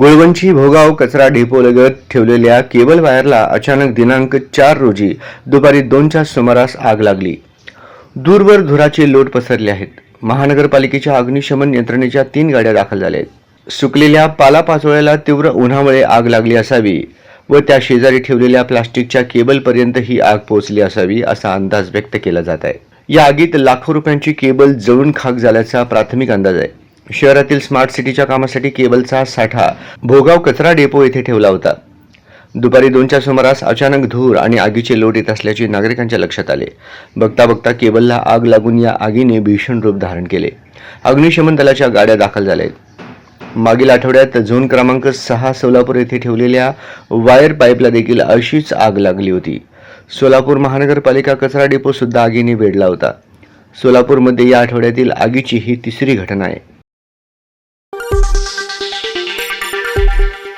गुळवंची भोगाव कचरा डेपोलगत ठेवलेल्या केबल वायरला अचानक दिनांक चार रोजी दुपारी दोनच्या सुमारास आग लागली. दूरवर धुराचे लोट पसरले आहेत. महानगरपालिकेच्या अग्निशमन यंत्रणेच्या तीन गाड्या दाखल झाल्या आहेत. सुकलेल्या पालापाचोळ्याला तीव्र उन्हामुळे आग लागली असावी व त्या शेजारी ठेवलेल्या प्लास्टिकच्या केबलपर्यंत ही आग पोहोचली असावी असा अंदाज व्यक्त केला जात आहे. या आगीत लाखो रुपयांची केबल जळून खाक झाल्याचा प्राथमिक अंदाज आहे. शहरातील स्मार्ट सिटीच्या कामासाठी केबलचा साठा भोगाव कचरा डेपो येथे ठेवला होता. दुपारी दोनच्या सुमारास अचानक धूर आणि आगीचे लोट येत असल्याचे नागरिकांच्या लक्षात आले. बघता बघता केबलला आग लागून या आगीने भीषण रूप धारण केले. अग्निशमन दलाच्या गाड्या दाखल झाल्या आहेत मागील आठवड्यात झोन क्रमांक सहा सोलापूर येथे ठेवलेल्या वायर पाईपला देखील अशीच आग लागली होती. सोलापूर महानगरपालिका कचरा डेपो सुद्धा आगीने वेढला होता. सोलापूरमध्ये या आठवड्यातील आगीची ही तिसरी घटना आहे. Thank you.